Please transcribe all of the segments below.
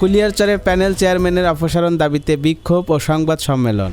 কুলিয়ারচরে panel চেয়ারম্যানের অপসারণ দাবিতে বিক্ষোভ ও সংবাদ সম্মেলন।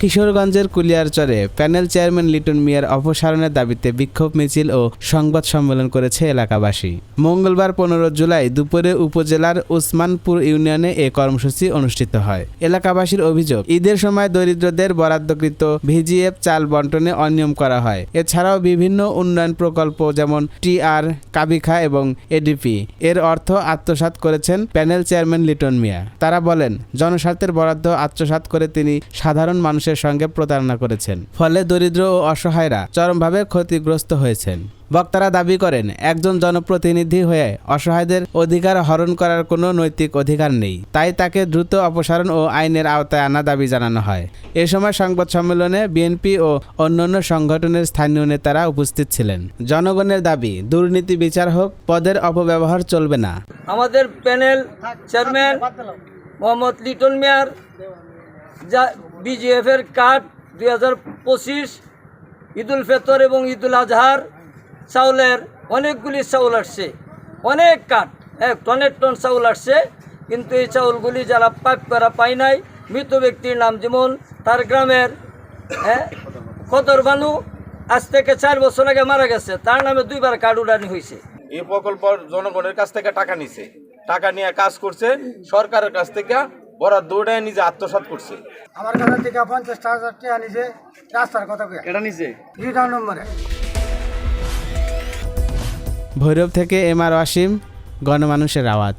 কিশোরগঞ্জের কুলিয়ারচরে প্যানেল চেয়ারম্যান লিটন মিয়ার অপসারণের দাবিতে বিক্ষোভ মিছিল ও সংবাদ সম্মেলন করেছে এলাকাবাসী। মঙ্গলবার পনেরো জুলাই দুপুরে উপজেলার উসমানপুর ইউনিয়নে এ কর্মসূচি অনুষ্ঠিত হয়। এলাকাবাসীর অভিযোগ, ঈদের সময় দরিদ্রদের বরাদ্দকৃত ভিজিএফ চাল বন্টনে অনিয়ম করা হয়। এছাড়াও বিভিন্ন উন্নয়ন প্রকল্প যেমন টিআর কাবিখা এবং এডিপি, এর অর্থ আত্মসাৎ করেছেন প্যানেল চেয়ারম্যান লিটন মিয়া। তারা বলেন, জনস্বার্থের বরাদ্দ আত্মসাৎ করে তিনি সাধারণ মানুষের সঙ্গে প্রতারণা করেছেন। ফলে দরিদ্র ও অসহায়রা চরমভাবে ক্ষতিগ্রস্ত হয়েছেন। বক্তারা দাবি করেন, একজন জনপ্রতিনিধি হয়ে অসহায়দের অধিকার হরণ করার কোনো নৈতিক অধিকার নেই। তাই তাকে দ্রুত অপসারণ ও আইনের আওতায় আনা দাবি জানানো হয়। এ সময় সংবাদ সম্মেলনে বিএনপি ও অন্যান্য সংগঠনের স্থানীয় নেতারা উপস্থিত ছিলেন। জনগণের দাবি, দুর্নীতি বিচার হোক, পদের অপব্যবহার চলবে না। আমাদের প্যানেল চেয়ারম্যান মোহাম্মদ লিটন মিয়ার যা বিজিএফ এর কার্ড দুই হাজার পঁচিশ, ঈদুল ফেতর এবং ঈদুল আজহার চাউলের অনেকগুলি চাউল আসছে। অনেক কাঠ এক টনের টন চাউল আসছে। কিন্তু এই চাউলগুলি যারা পাক করা পায় নাই, মৃত ব্যক্তির নাম যেমন তার গ্রামের হ্যাঁ কদর বানু, আজ থেকে চার বছর আগে মারা গেছে। তার নামে দুইবার কার্ড উড়ানি হয়েছে। এই প্রকল্প জনগণের কাছ থেকে টাকা নিছে। টাকা নিয়ে কাজ করছে সরকারের কাছ থেকে বরাদ্দ ওটাই নিজে আত্মসাত করছে। আমার কাছে থেকে পঞ্চাশ হাজার টাকা নিজে রাস্তার কথা কয়ে এটা নিজে দুইটা নম্বরে। ভৈরব থেকে এম আর ওয়াসিম গণমানুষের আওয়াজ।